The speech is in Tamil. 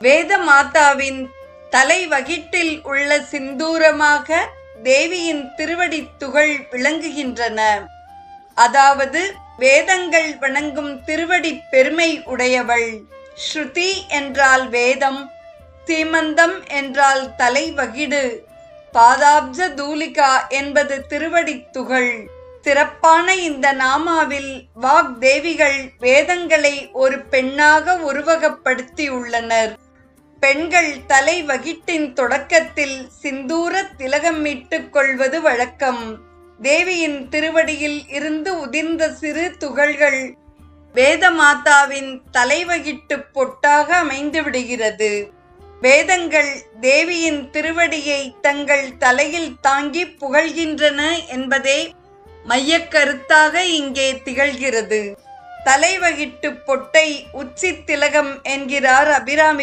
வேத மாதாவின் தலைவகிட்டில் உள்ள சிந்தூரமாக தேவியின் திருவடி துகள் விளங்குகின்றன. அதாவது வேதங்கள் வணங்கும் திருவடி பெருமை உடையவள். ஸ்ருதி என்றால் வேதம் தீமந்தம் என்றால் தலைவகிடு. பாதாப்ஜ தூலிகா என்பது திருவடி துகள். சிறப்பான இந்த நாமாவில் வாக்தேவிகள் வேதங்களை ஒரு பெண்ணாக உருவகப்படுத்தியுள்ளனர். பெண்கள் தலை வகிட்டின் தொடக்கத்தில் சிந்தூர திலகம் இட்டுக் கொள்வது வழக்கம். தேவியின் திருவடியில் இருந்து உதிர்ந்த சிறு துகள்கள் வேத மாதாவின் தலைவகிட்டு பொட்டாக அமைந்து விடுகிறது. வேதங்கள் தேவியின் திருவடியை தங்கள் தலையில் தாங்கி புகழ்கின்றன என்பதே மையக்கருத்தாக இங்கே திகழ்கிறது. தலைவகிட்டு பொட்டை உச்சி திலகம் என்கிறார் அபிராமி